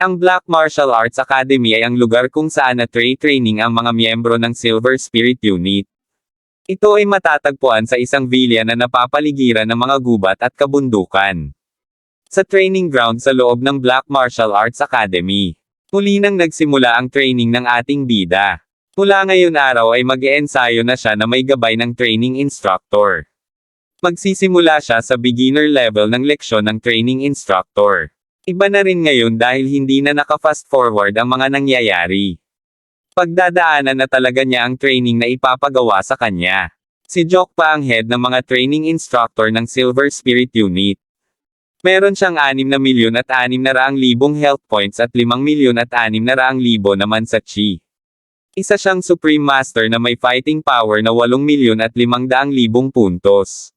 Ang Black Martial Arts Academy ay ang lugar kung saan na training ang mga miyembro ng Silver Spirit Unit. Ito ay matatagpuan sa isang villa na napapaligiran ng mga gubat at kabundukan. Sa training ground sa loob ng Black Martial Arts Academy. Muli nang nagsimula ang training ng ating bida. Mula ngayon araw ay mag-eensayo na siya na may gabay ng training instructor. Magsisimula siya sa beginner level ng leksyon ng training instructor. Iba na rin ngayon dahil hindi na naka-fast forward ang mga nangyayari. Pagdadaanan na talaga niya ang training na ipapagawa sa kanya. Si Jock pa ang head ng mga training instructor ng Silver Spirit Unit. Meron siyang 6 na milyon at 6 na raang libong health points at 5 milyon at 6 na raang libo naman sa chi. Isa siyang Supreme Master na may fighting power na 8 milyon at 500 libong puntos.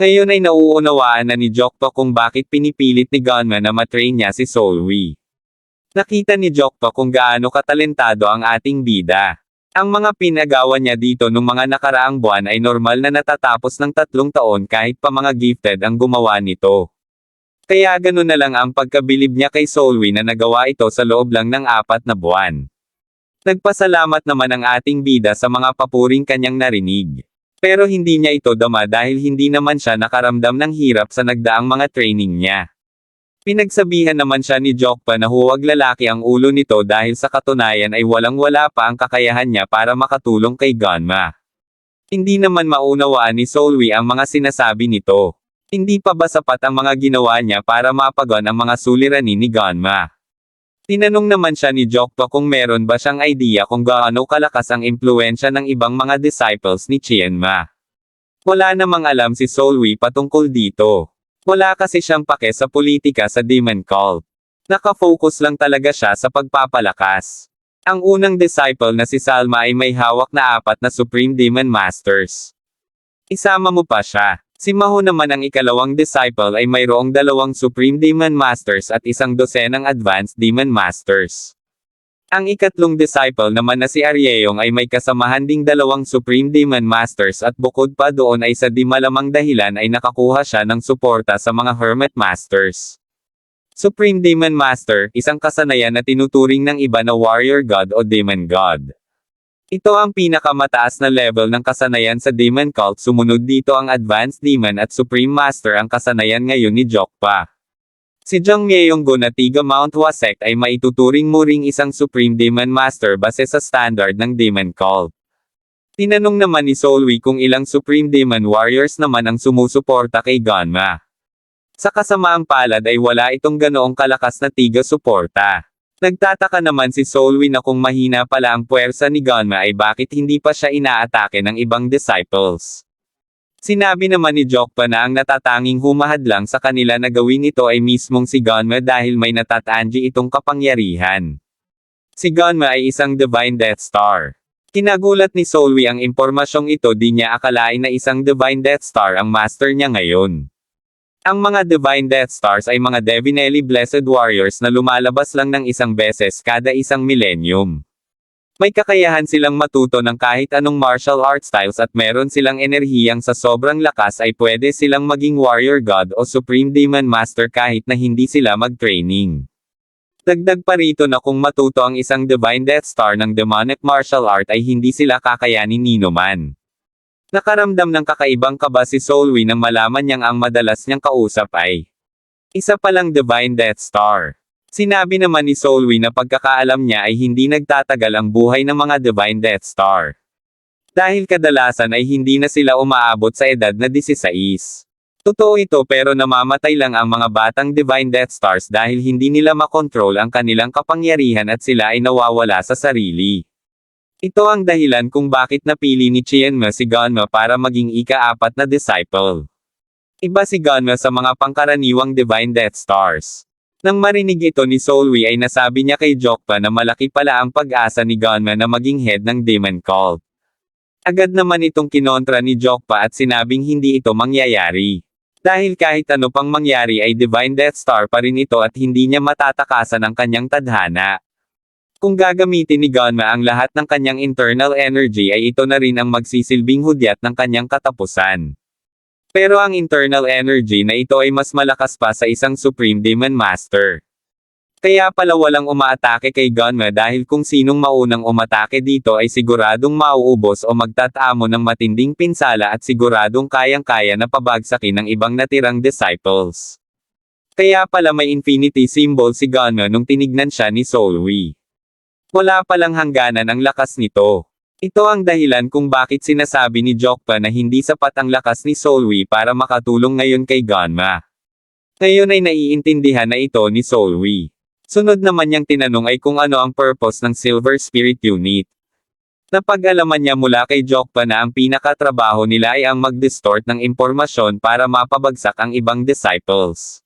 Ngayon ay nauunawaan na ni Jokto kung bakit pinipilit ni Gunman na matrain niya si Solwi. Nakita ni Jokto kung gaano katalentado ang ating bida. Ang mga pinagawa niya dito nung mga nakaraang buwan ay normal na natatapos ng tatlong taon kahit pa mga gifted ang gumawa nito. Kaya ganun na lang ang pagkabilib niya kay Solwi na nagawa ito sa loob lang ng apat na buwan. Nagpasalamat naman ang ating bida sa mga papuring kanyang narinig. Pero hindi niya ito dama dahil hindi naman siya nakaramdam ng hirap sa nagdaang mga training niya. Pinagsabihan naman siya ni Jokpa na huwag lalaki ang ulo nito dahil sa katunayan ay walang-wala pa ang kakayahan niya para makatulong kay Ganma. Hindi naman maunawaan ni Solwi ang mga sinasabi nito. Hindi pa ba sapat ang mga ginawa niya para mapagon ang mga suliranin ni Ganma? Tinanong naman siya ni Jokto kung meron ba siyang idea kung gaano kalakas ang impluensya ng ibang mga disciples ni Chienma. Wala namang alam si Solwi patungkol dito. Wala kasi siyang pake sa politika sa Demon Cult. Nakafocus lang talaga siya sa pagpapalakas. Ang unang disciple na si Salma ay may hawak na apat na Supreme Demon Masters. Isama mo pa siya. Si Maho naman ang ikalawang disciple ay mayroong dalawang Supreme Demon Masters at isang dosenang Advanced Demon Masters. Ang ikatlong disciple naman na si Aryeyong ay may kasamahan ding dalawang Supreme Demon Masters at bukod pa doon ay sa di malamang dahilan ay nakakuha siya ng suporta sa mga Hermit Masters. Supreme Demon Master, isang kasanayan na tinuturing ng iba na Warrior God o Demon God. Ito ang pinakamataas na level ng kasanayan sa Demon Cult sumunod dito ang Advanced Demon at Supreme Master ang kasanayan ngayon ni Jokpa. Si Jang Myeyonggo na tiga Mount Wasek ay maituturing mo ring isang Supreme Demon Master base sa standard ng Demon Cult. Tinanong naman ni Solwi kung ilang Supreme Demon Warriors naman ang sumusuporta kay Ganma. Sa kasamaang palad ay wala itong ganoong kalakas na tiga suporta. Nagtataka naman si Solwi na kung mahina pala ang puwersa ni Ganma ay bakit hindi pa siya inaatake ng ibang disciples. Sinabi naman ni Jokpa na ang natatanging humahad lang sa kanila na gawin ito ay mismong si Ganma dahil may natatanji itong kapangyarihan. Si Ganma ay isang Divine Death Star. Kinagulat ni Solwi ang impormasyong ito di niya akalain na isang Divine Death Star ang master niya ngayon. Ang mga Divine Death Stars ay mga Divinely Blessed Warriors na lumalabas lang ng isang beses kada isang millennium. May kakayahan silang matuto ng kahit anong martial art styles at meron silang enerhiyang sa sobrang lakas ay pwede silang maging Warrior God o Supreme Demon Master kahit na hindi sila mag-training. Dagdag pa rito na kung matuto ang isang Divine Death Star ng demonic martial art ay hindi sila kakayanin nino man. Nakaramdam ng kakaibang kaba si Solwi nang malaman niyang ang madalas niyang kausap ay isa palang Divine Death Star. Sinabi naman ni Solwi na pagkakaalam niya ay hindi nagtatagal ang buhay ng mga Divine Death Star. Dahil kadalasan ay hindi na sila umaabot sa edad na 16. Totoo ito pero namamatay lang ang mga batang Divine Death Stars dahil hindi nila makontrol ang kanilang kapangyarihan at sila ay nawawala sa sarili. Ito ang dahilan kung bakit napili ni Chienma si Ganma para maging ika-apat na disciple. Iba si Ganma sa mga pangkaraniwang Divine Death Stars. Nang marinig ito ni Solwi ay nasabi niya kay Jokpa na malaki pala ang pag-asa ni Ganma na maging head ng Demon Cult. Agad naman itong kinontra ni Jokpa at sinabing hindi ito mangyayari. Dahil kahit ano pang mangyari ay Divine Death Star pa rin ito at hindi niya matatakasan ang kanyang tadhana. Kung gagamitin ni Ganma ang lahat ng kanyang internal energy ay ito na rin ang magsisilbing hudyat ng kanyang katapusan. Pero ang internal energy na ito ay mas malakas pa sa isang Supreme Demon Master. Kaya pala walang umaatake kay Gunma dahil kung sinong maunang umatake dito ay siguradong mauubos o magtatamo ng matinding pinsala at siguradong kayang-kaya na pabagsakin ng ibang natirang disciples. Kaya pala may infinity symbol si Gunma nung tinignan siya ni Solwi. Wala palang hangganan ang lakas nito. Ito ang dahilan kung bakit sinasabi ni Jokpa na hindi sapat ang lakas ni Solwi para makatulong ngayon kay Gunma. Ngayon ay naiintindihan na ito ni Solwi. Sunod naman niyang tinanong ay kung ano ang purpose ng Silver Spirit Unit. Napag-alaman niya mula kay Jokpa na ang pinakatrabaho nila ay ang mag-distort ng impormasyon para mapabagsak ang ibang disciples.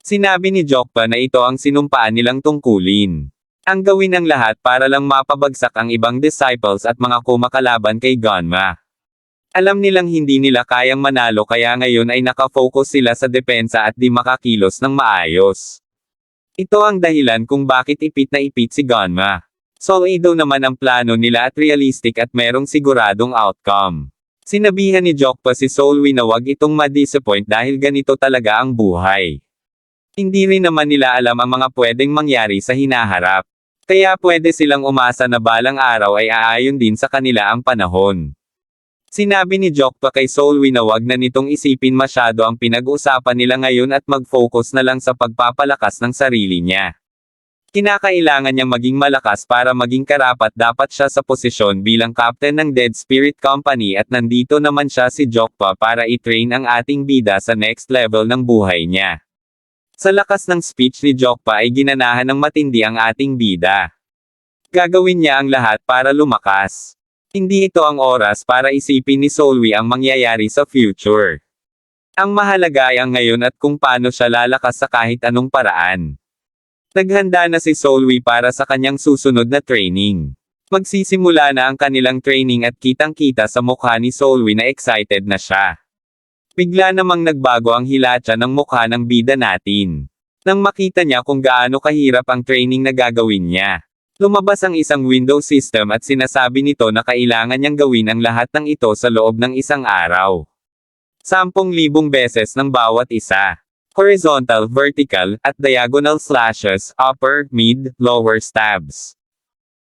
Sinabi ni Jokpa na ito ang sinumpaan nilang tungkulin. Ang gawin ng lahat para lang mapabagsak ang ibang disciples at mga kumakalaban kay Gonma. Alam nilang hindi nila kayang manalo kaya ngayon ay nakafocus sila sa depensa at di makakilos ng maayos. Ito ang dahilan kung bakit ipit na ipit si Gonma. Solido naman ang plano nila at realistic at merong siguradong outcome. Sinabihan ni Jokpa si Solwi na wag itong ma-disappoint dahil ganito talaga ang buhay. Hindi rin naman nila alam ang mga pwedeng mangyari sa hinaharap. Kaya pwede silang umasa na balang araw ay aayon din sa kanila ang panahon. Sinabi ni Jokpa kay Solwi na wag na nitong isipin masyado ang pinag-usapan nila ngayon at mag-focus na lang sa pagpapalakas ng sarili niya. Kinakailangan niyang maging malakas para maging karapat dapat siya sa posisyon bilang captain ng Dead Spirit Company at nandito naman siya si Jokpa para i-train ang ating bida sa next level ng buhay niya. Sa lakas ng speech ni Jokpa ay ginanahan ng matindi ang ating bida. Gagawin niya ang lahat para lumakas. Hindi ito ang oras para isipin ni Solwi ang mangyayari sa future. Ang mahalaga ay ang ngayon at kung paano siya lalakas sa kahit anong paraan. Naghanda na si Solwi para sa kanyang susunod na training. Magsisimula na ang kanilang training at kitang-kita sa mukha ni Solwi na excited na siya. Bigla namang nagbago ang hilatsa ng mukha ng bida natin. Nang makita niya kung gaano kahirap ang training na gagawin niya. Lumabas ang isang window system at sinasabi nito na kailangan niyang gawin ang lahat ng ito sa loob ng isang araw. 10,000 beses ng bawat isa. Horizontal, vertical, at diagonal slashes, upper, mid, lower stabs.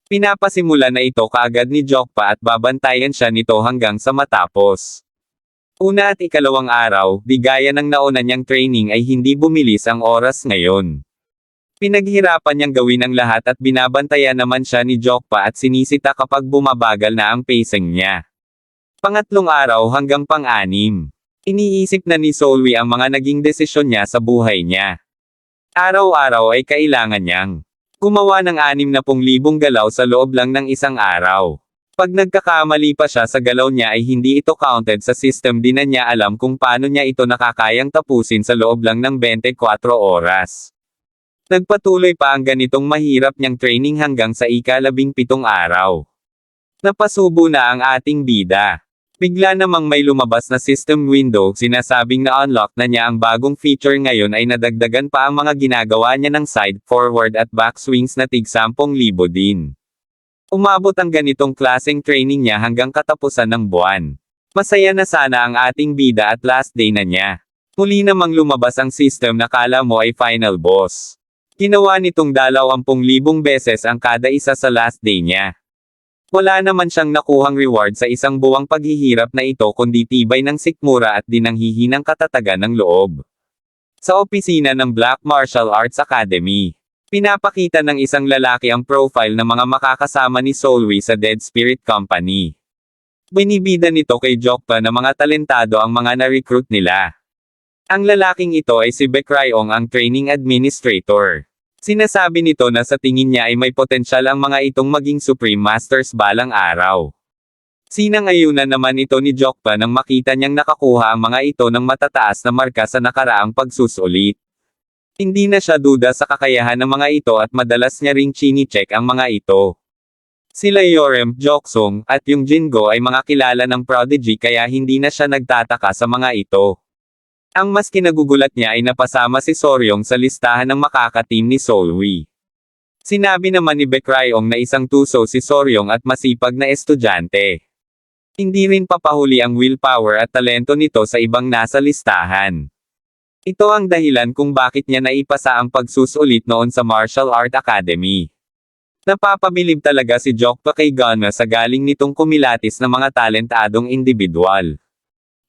Pinapasimula na ito kaagad ni Jokpa at babantayan siya nito hanggang sa matapos. Una at ikalawang araw, di gaya ng nauna niyang training ay hindi bumilis ang oras ngayon. Pinaghirapan niyang gawin ang lahat at binabantayan naman siya ni Jokpa at sinisita kapag bumabagal na ang pacing niya. Pangatlong araw hanggang pang-anim. Iniisip na ni Solwi ang mga naging desisyon niya sa buhay niya. Araw-araw ay kailangan niyang gumawa ng 60,000 galaw sa loob lang ng isang araw. Pag nagkakamali pa siya sa galaw niya ay hindi ito counted sa system di na niya alam kung paano niya ito nakakayang tapusin sa loob lang ng 24 oras. Nagpatuloy pa ang ganitong mahirap niyang training hanggang sa ikalabing pitong araw. Napasubo na ang ating bida. Bigla namang may lumabas na system window sinasabing na unlock na niya ang bagong feature ngayon ay nadagdagan pa ang mga ginagawa niya ng side, forward at back swings na tig 10,000 din. Umabot ang ganitong klaseng training niya hanggang katapusan ng buwan. Masaya na sana ang ating bida at last day na niya. Muli namang lumabas ang system na kala mo ay final boss. Ginawa nitong 20,000 beses ang kada isa sa last day niya. Wala naman siyang nakuhang reward sa isang buwang paghihirap na ito kundi tibay ng sikmura at dinanghihinang katatagan ng loob. Sa opisina ng Black Martial Arts Academy, pinapakita ng isang lalaki ang profile ng mga makakasama ni Solwi sa Dead Spirit Company. Binibida nito kay Jokpa na mga talentado ang mga na-recruit nila. Ang lalaking ito ay si Bekryong ang training administrator. Sinasabi nito na sa tingin niya ay may potensyal ang mga itong maging Supreme Masters balang araw. Sinangayunan naman ito ni Jokpa nang makita niyang nakakuha ang mga ito ng matataas na marka sa nakaraang pagsusulit. Hindi na siya duda sa kakayahan ng mga ito at madalas niya ring chini-check ang mga ito. Sila Yorem, Joksong, at yung Jingo ay mga kilala ng prodigy kaya hindi na siya nagtataka sa mga ito. Ang mas kinagugulat niya ay napasama si Soryong sa listahan ng makakateam ni Solwi. Sinabi naman ni Bekryong na isang tuso si Soryong at masipag na estudyante. Hindi rin papahuli ang willpower at talento nito sa ibang nasa listahan. Ito ang dahilan kung bakit niya naipasa ang pagsusulit noon sa Martial Art Academy. Napapabilib talaga si Jokpa kay Gunma sa galing nitong kumilatis na mga talentadong individual.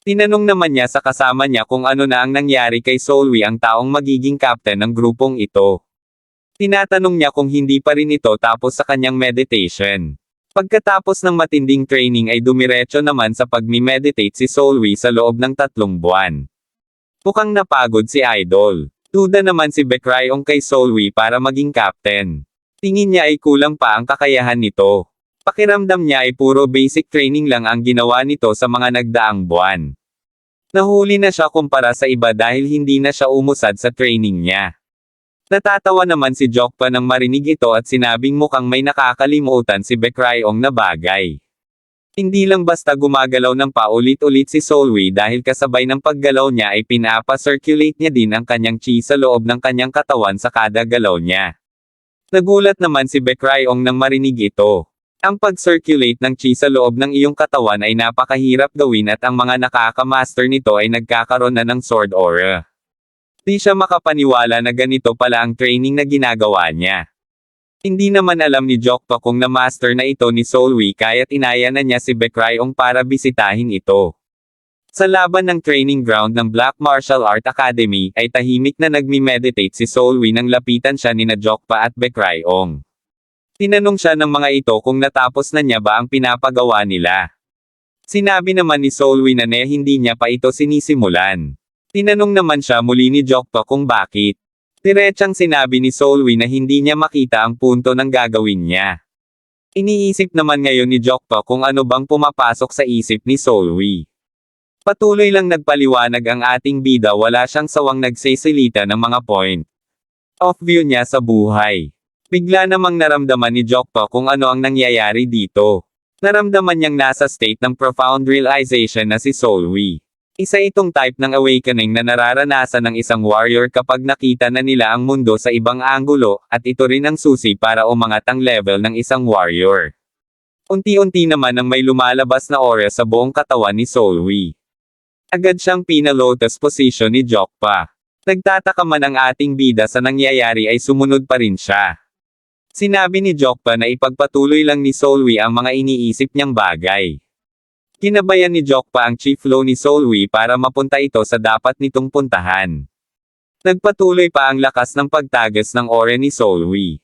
Tinanong naman niya sa kasama niya kung ano na ang nangyari kay Solwi ang taong magiging captain ng grupong ito. Tinatanong niya kung hindi pa rin ito tapos sa kanyang meditation. Pagkatapos ng matinding training ay dumiretso naman sa pagmi-meditate si Solwi sa loob ng tatlong buwan. Mukhang napagod si Idol. Duda naman si Bekryong kay Solwi para maging captain. Tingin niya ay kulang pa ang kakayahan nito. Pakiramdam niya ay puro basic training lang ang ginawa nito sa mga nagdaang buwan. Nahuli na siya kumpara sa iba dahil hindi na siya umusad sa training niya. Natatawa naman si Jokpa nang marinig ito at sinabing mukhang may nakakalimutan si Bekryong na bagay. Hindi lang basta gumagalaw ng paulit-ulit si Solwi dahil kasabay ng paggalaw niya ay pinapa-circulate niya din ang kanyang chi sa loob ng kanyang katawan sa kada galaw niya. Nagulat naman si Bekryong nang marinig ito. Ang pag-circulate ng chi sa loob ng iyong katawan ay napakahirap gawin at ang mga nakakamaster nito ay nagkakaroon na ng sword aura. Di siya makapaniwala na ganito pala ang training na ginagawa niya. Hindi naman alam ni Jokpa kung na-master na ito ni Solwi kaya't inaya na niya si Bekryong para bisitahin ito. Sa laban ng training ground ng Black Martial Art Academy ay tahimik na nagmi-meditate si Solwi nang lapitan siya ni na Jokpa at Bekryong. Tinanong siya ng mga ito kung natapos na niya ba ang pinapagawa nila. Sinabi naman ni Solwi na ne hindi niya pa ito sinisimulan. Tinanong naman siya muli ni Jokpa kung bakit. Diretsang sinabi ni Solwi na hindi niya makita ang punto ng gagawin niya. Iniisip naman ngayon ni Jokpa kung ano bang pumapasok sa isip ni Solwi. Patuloy lang nagpaliwanag ang ating bida wala siyang sawang nagseselita ng mga point. Off view niya sa buhay. Bigla namang naramdaman ni Jokpa kung ano ang nangyayari dito. Naramdaman niyang nasa state ng profound realization na si Solwi. Isa itong type ng awakening na nararanasan ng isang warrior kapag nakita na nila ang mundo sa ibang anggulo, at ito rin ang susi para umangat ang level ng isang warrior. Unti-unti naman ang may lumalabas na aura sa buong katawan ni Solwi. Agad siyang pina-lotus position ni Jokpa. Nagtataka man ang ating bida sa nangyayari ay sumunod pa rin siya. Sinabi ni Jokpa na ipagpatuloy lang ni Solwi ang mga iniisip niyang bagay. Kinabayan ni Jokpa ang chief flow ni Solwi para mapunta ito sa dapat nitong puntahan. Nagpatuloy pa ang lakas ng pagtagas ng ore ni Solwi.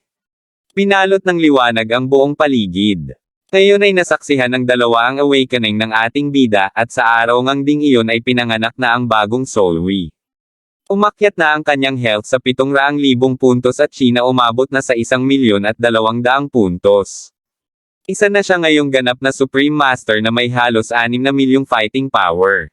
Pinalot ng liwanag ang buong paligid. Ngayon ay nasaksihan ng dalawa ang awakening ng ating bida at sa araw ngang ding iyon ay pinanganak na ang bagong Solwi. Umakyat na ang kanyang health sa 700,000 puntos at China umabot na sa 1 milyon at 200 puntos. Isa na siya ngayong ganap na Supreme Master na may halos 6 na milyong fighting power.